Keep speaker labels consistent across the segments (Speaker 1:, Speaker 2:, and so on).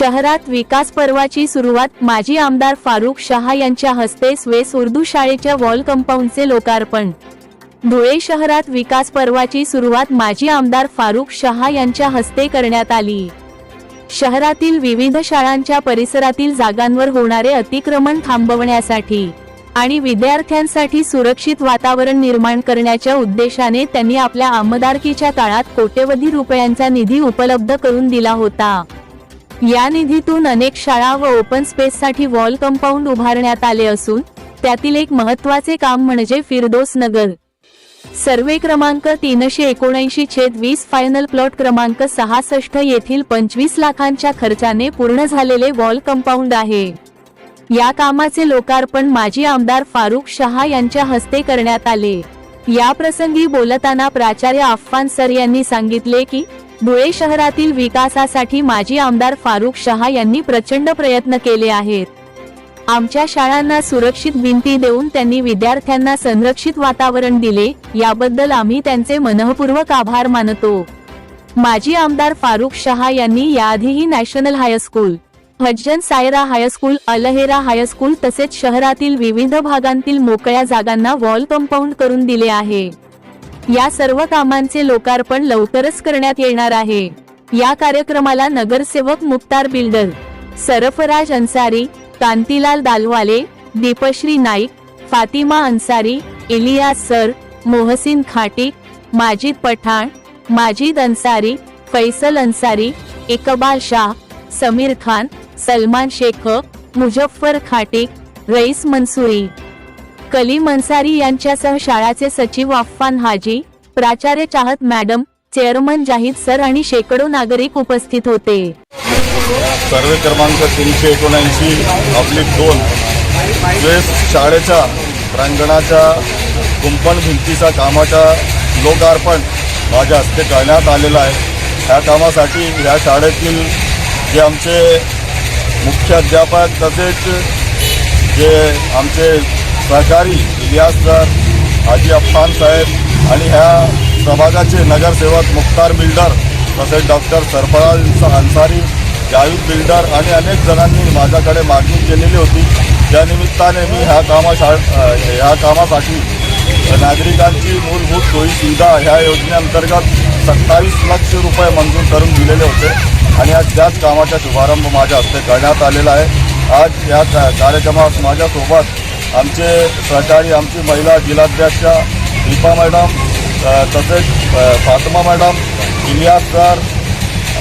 Speaker 1: शहरात विकास पर्वाची सुरुवात माजी आमदार फारुख शहा यांच्या हस्ते स्वेस उर्दू शाळेच्या वॉल कंपाऊंडचे लोकार्पण. धुळे शहरात विकास पर्वाची सुरुवात माजी आमदार फारुख शहा यांच्या हस्ते करण्यात आली. शहरातील विविध शाळांच्या परिसरातील जागांवर होणारे अतिक्रमण थांबवण्यासाठी आणि विद्यार्थ्यांसाठी सुरक्षित वातावरण निर्माण करण्याच्या उद्देशाने त्यांनी आपल्या आमदारकीच्या काळात कोट्यवधी रुपयांचा निधी उपलब्ध करून दिला होता. या निधीतून अनेक शाळा व ओपन स्पेससाठी वॉल कंपाऊंड उभारण्यात आले असून त्यातील एक महत्त्वाचे काम म्हणजे फिरदोस नगर. सर्वे क्रमांक तीनशे एकोणऐंशी छेद वीस फायनल प्लॉट क्रमांक सहासष्ट येथील पंचवीस लाखांच्या खर्चाने पूर्ण झालेले वॉल कंपाऊंड आहे. या कामाचे लोकार्पण माजी आमदार फारुख शहा यांच्या हस्ते करण्यात आले. या प्रसंगी बोलताना प्राचार्य अफ्फान सर यांनी सांगितले की धुळे शहरातील विकासासाठी माजी आमदार फारुख शहा यांनी प्रचंड प्रयत्न केले आहेत. आमच्या शाळांना सुरक्षित भिंती देऊन त्यांनी विद्यार्थ्यांना संरक्षित वातावरण दिले याबद्दल आम्ही त्यांचे मनःपूर्वक आभार मानतो. माजी आमदार फारुख शहा यांनी याआधीही national high school Hajjan Saira high school Alhera high school तसेच शहरातील विविध भागांतील मोकळ्या जागांना वॉल कंपाऊंड करून दिले आहे. या सर्व कामांचे लोकार्पण लवकरच करण्यात येणार आहे. या कार्यक्रमाला नगरसेवक मुक्तार बिल्डर सरफराज अन्सारी कांतीलाल दालवाले दीपश्री नाईक फातिमा अन्सारी इलियास सर मोहसिन खाटी माजिद पठाण माजिद अन्सारी फैसल अन्सारी इकबाल शाह समीर खान सलमान शेख मुझफ्फर खाटिक रईस मंसुरी कलीम अन्सारी यांच्यासह शाळाचे सचिव अफ्फान हाजी प्राचार्य चाहत मॅडम चेअरमन जाहीद सर आणि शेकडो नागरिक उपस्थित होते.
Speaker 2: सर्वे क्रमांक तीनशे एकोणऐंशी अब्लिक दोन वेस शाळेच्या प्रांगणाच्या कुंपण भिंतीचा कामाच्या लोकार्पण माझ्या हस्ते करण्यात आलेलं आहे. ह्या कामासाठी ह्या शाळेतील जे आमचे मुख्य अध्यापक तसेच जे आमचे सहकारी इलियास हाजी अफ्फान साहेब आणि ह्या समाजाचे नगरसेवक मुख्तार बिल्डर तसेच डॉक्टर सरफराज अन्सारी जावीद बिल्डर आणि अनेक जणांनी माझ्याकडे मागणी केलेली होती. त्या निमित्ताने मी ह्या कामाशा ह्या कामासाठी नागरिकांची मूलभूत सोयी सुविधा ह्या योजनेअंतर्गत सत्तावीस लक्ष रुपये मंजूर करून दिलेले होते आणि आज त्याच कामाचा शुभारंभ माझ्या हस्ते करण्यात आलेला आहे. आज या कार्यक्रमात माझ्यासोबत आमचे सहकारी आमची महिला जिल्हाध्यक्षा दीपा मॅडम तसेच फातमा फातिमा मॅडम इलियास सर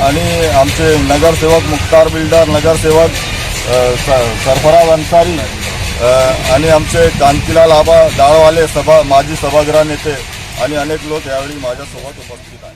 Speaker 2: आणि आमचे नगरसेवक मुख्तार बिल्डर नगरसेवक स- सरफराज अन्सारी आणि आमचे कांतीलाल आबा डाळवाले सभा माजी सभागृह नेते आणि अनेक लोक यावेळी माझ्यासोबत उपस्थित आहेत.